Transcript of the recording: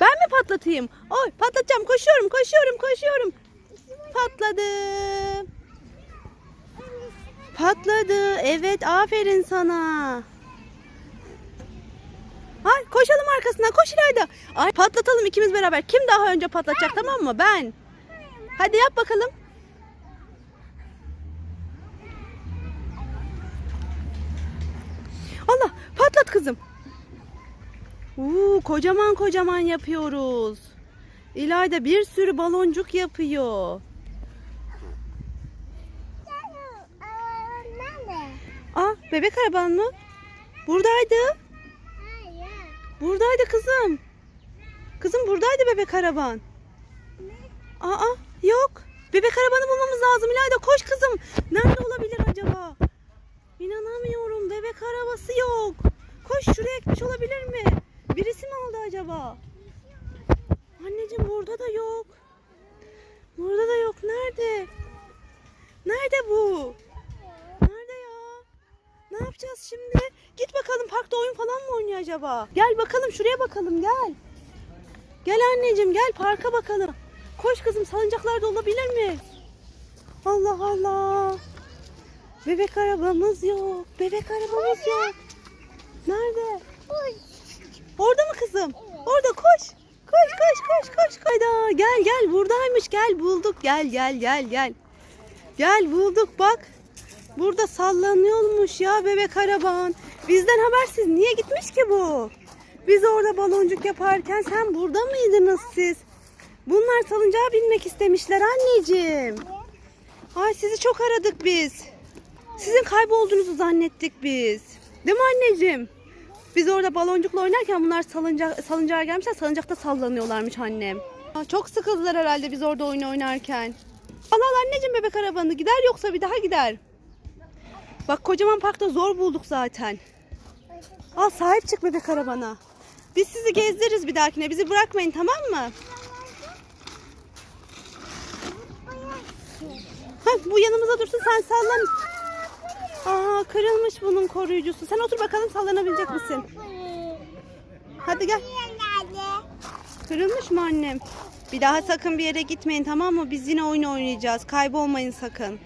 Ben mi patlatayım? Oy patlatacağım. Koşuyorum, koşuyorum, koşuyorum. Patladı. Patladı. Evet, aferin sana. Ay koşalım arkasından. Koş İlayda. Ay patlatalım ikimiz beraber. Kim daha önce patlatacak tamam mı? Ben. Hadi yap bakalım. Allah patlat kızım. Uuu kocaman kocaman yapıyoruz. İlayda bir sürü baloncuk yapıyor. Aa bebek araban mı? Buradaydı. Buradaydı kızım. Kızım buradaydı bebek araban. Aa yok. Bebek arabanı bulmamız lazım İlayda koş kızım. Nerede olabilir acaba? İnanamıyorum bebek arabası yok. Koş şuraya gitmiş olabilir mi? Acaba? Anneciğim burada da yok. Burada da yok. Nerede? Nerede bu? Nerede ya? Ne yapacağız şimdi? Git bakalım parkta oyun falan mı oynuyor acaba? Gel bakalım şuraya bakalım gel. Gel anneciğim gel parka bakalım. Koş kızım salıncaklarda olabilir mi? Allah Allah. Bebek arabamız yok. Bebek arabamız yok. Nerede? Orada mı kızım? Orada koş. Koş koş koş koş. Hayda gel gel buradaymış gel bulduk gel gel gel gel. Gel bulduk bak. Burada sallanıyormuş ya bebek araban. Bizden habersiz niye gitmiş ki bu? Biz orada baloncuk yaparken sen burada mıydınız siz? Bunlar salıncağa binmek istemişler anneciğim. Ay sizi çok aradık biz. Sizin kaybolduğunuzu zannettik biz. Değil mi anneciğim? Biz orada baloncukla oynarken bunlar salınca, salıncağa gelmişler. Salıncakta sallanıyorlarmış annem. Aa, çok sıkıldılar herhalde biz orada oyun oynarken. Al al anneciğim bebek arabanı. Gider yoksa bir daha gider. Bak kocaman parkta zor bulduk zaten. Al sahip çık bebek arabana. Biz sizi gezdiririz bir dahakine. Bizi bırakmayın tamam mı? Hah, bu yanımıza dursun sen sallan. Aa kırılmış bunun koruyucusu. Sen otur bakalım sallanabilecek misin? Hadi gel. Kırılmış mı annem? Bir daha sakın bir yere gitmeyin tamam mı? Biz yine oyun oynayacağız. Kaybolmayın sakın.